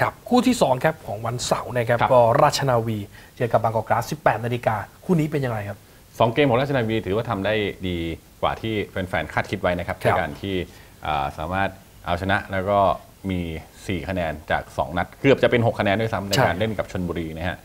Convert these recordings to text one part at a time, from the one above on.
ครับคู่ที่2ครับของวันเสาร์นะครับครับก็ราชนาวีเจอกับบางกอกกราส18นาฬิกาคู่นี้เป็นยังไงครับสองเกมของราชนาวีถือว่าทำได้ดีกว่าที่แฟนๆคาดคิดไว้นะครับครัในบการที่อ่าสามารถเอาชนะแล้วก็มี 4 คะแนนจาก 2 นัด เกือบจะเป็น 6 คะแนนด้วยซ้ำในใช่การเล่นกับชนบุรีนะฮะ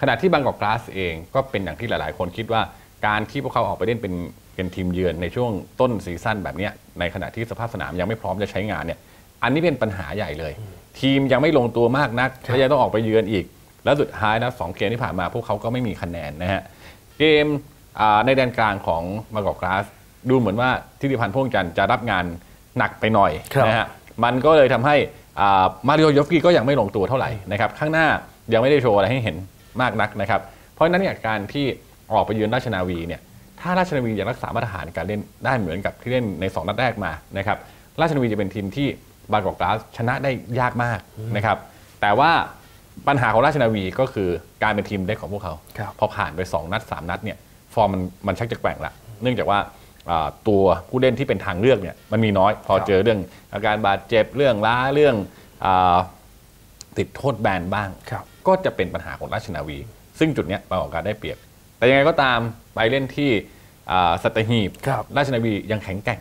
ขณะที่บางกอกกราสเองก็เป็นอย่างที่หลายๆ คนคิดว่าการที่พวกเขาออกไปเล่นเป็นเป็นทีมเยือนในช่วงต้นซีซั่นแบบเนี้ยในขณะที่สภาพสนามยังไม่พร้อมจะใช้งานเนี่ย อันนี้เป็นปัญหาใหญ่เลย ทีมยังไม่ลงตัวมากนักและยังต้องออกไปเยือนอีก แล้วสุดท้ายนะสองเกมที่ผ่านมาพวกเขาก็ไม่มีคะแนนนะฮะเกมอ่าในแดนกลางของมากอกกราสดูเหมือนว่าทิติพันธ์พ่วงจันทร์จะรับงานหนักไปหน่อยครับนะฮะมันก็เลยทำให้อ่ามาริโอยฟกี้ก็ยังไม่ลงตัวเท่าไหร่นะครับข้างหน้ายังไม่ได้โชว์อะไรให้เห็นมากนักนะครับ เพราะฉะนั้นเนี่ยการที่ออกไปเยือนราชนาวีเนี่ยถ้าราชนาวียังรักษามาตรฐานการเล่นได้เหมือนกับที่เล่นใน 2 นัดแรกมานะครับราชนาวีจะเป็นทีมที่ บางกอกกราสชนะได้ยากมากนะครับ แต่ว่าปัญหาของราชนาวีก็คือการเป็นทีมเล็กของพวกเขาครับพอผ่านไป 2 นัด 3 นัดเนี่ยฟอร์มมันมันชักจะแกว่งละเนื่องจากว่าอ่าตัวผู้เล่นที่เป็นทางเลือกเนี่ยมันมีน้อย พอครับเจอเรื่องอาการบาดเจ็บเรื่องล้าเรื่องอาติดโทษแบนบ้างครับก็จะเป็นปัญหาของราชนาวี ซึ่งจุดเนี้ยบางกอกการได้เปรียบ แต่ยังไงก็ตามไปเล่นที่อ่าสัตหีบครับราชนาวียังแข็งแกร่ง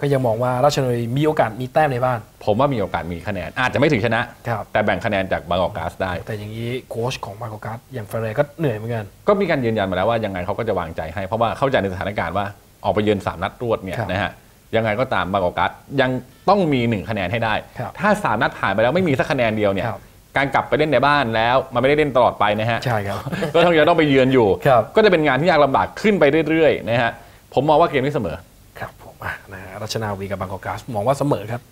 ก็ยังมองว่าราชนาวีมีโอกาสมีแต้มในบ้าน ผมว่ามีโอกาสมีคะแนน อาจจะไม่ถึงชนะครับแต่แบ่งคะแนนจากบางกอกการสได้ แต่อย่างนี้โค้ชของบางกอกกราสอย่างเฟรเรก็เหนื่อยเหมือนกัน ก็มีการยืนยันมาแล้วว่ายังไงเขาก็จะวางใจให้ เพราะว่าเข้าใจในสถานการณ์ว่าออกไปเยือนสามนัดรวดเนี่ยครับนะฮะยังไงก็ตามบางกอกการ์ดยังต้องมีหนึ่งคะแนนให้ได้ครับถ้าสามนัดผ่านไปแล้วไม่มีสักคะแนนเดียวเนี่ยครับการกลับไปเล่นในบ้านแล้วมันไม่ได้เล่นตลอดไปนะฮะใช่ครับก็ต้องยังต้องไปเยือนอยู่ครับก็จะเป็นงานที่ยากลำบากขึ้นไปเรื่อยๆนะฮะผมมองว่าเกมนี้เสมอครับผ มอ่านะฮะรัชนาวีกับบางกอกกาสมองว่าเสมอครับ